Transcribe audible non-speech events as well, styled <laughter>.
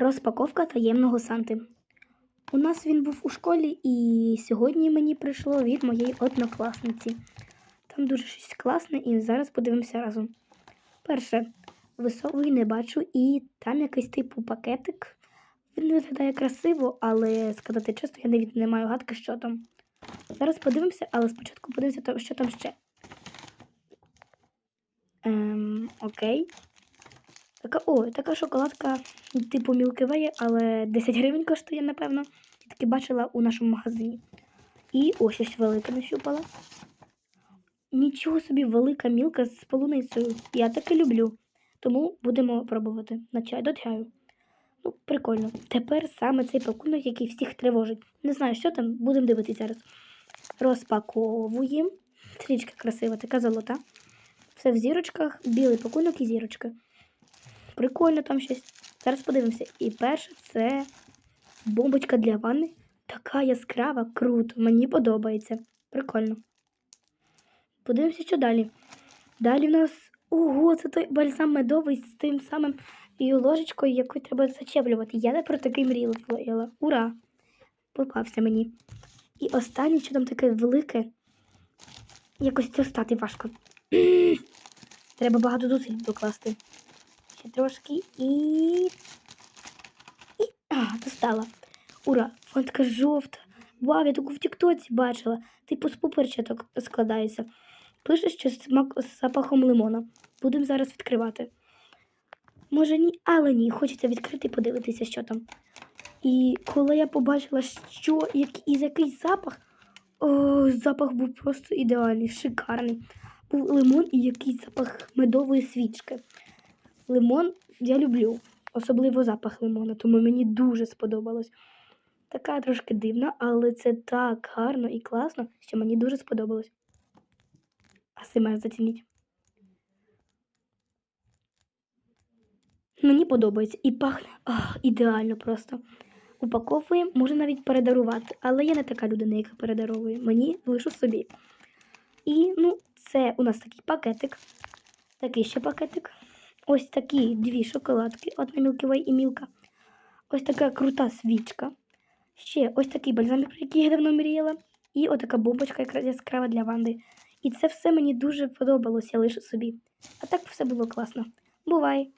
Розпаковка таємного Санти. У нас він був у школі, і сьогодні мені прийшло від моєї однокласниці. Там дуже щось класне, і зараз подивимося разом. Перше, висовую не бачу, і там якийсь типу пакетик. Він виглядає красиво, але сказати чесно, я навіть не маю гадки, що там. Зараз подивимося, але спочатку подивимося, що там ще. Ем, окей. Така, о, така шоколадка типу Way, але 10 гривень коштує, напевно. Я таки бачила у нашому магазині. І ось щось велике нащупала. Нічого собі велика мілка з полуницею. Я таке люблю. Тому будемо пробувати. На чай до чаю. Ну, прикольно. Тепер саме цей пакунок, який всіх тривожить. Не знаю, що там, будемо дивитися зараз. Розпаковуємо. Стрічка красива, така золота. Все в зірочках, білий пакунок і зірочка. Прикольно там щось. Зараз подивимося. І перше це бомбочка для ванни. Така яскрава, круто. Мені подобається. Прикольно. Подивимося, що далі. Далі в нас. Ого, це той бальзам медовий з тим самим ложечкою, яку треба зачеплювати. Я не про такий мріяла. Ура! Попався мені. І останнє, що там таке велике. Якось достати важко. <clears throat> Треба багато зусиль докласти. Ще трошки і. І. А, достала. Ура! Вона така жовта. Вау, я таку в Тіктоці бачила. Типу з пупирчаток складається. Пише, що смак- з запахом лимона. Будемо зараз відкривати. Може ні, але ні. Хочеться відкрити і подивитися, що там. І коли я побачила, що як, і який запах, о, запах був просто ідеальний, шикарний. Був лимон і якийсь запах медової свічки. Лимон я люблю, особливо запах лимона, тому мені дуже сподобалось. Така трошки дивна, але це так гарно і класно, що мені дуже сподобалось. А симе зацініть. Мені подобається і пахне ах, ідеально просто. Упаковуємо, можна навіть передарувати, але я не така людина, яка передаровує. Мені лишу собі. І ну, це у нас такий пакетик. Такий ще пакетик. Ось такі дві шоколадки. Одна Milky і Мілка. Ось така крута свічка. Ще ось такий бальзамик, про який я давно мріяла. І отака бомбочка якраз яскрава для ванди. І це все мені дуже подобалося, я лишу собі. А так все було класно. Бувай!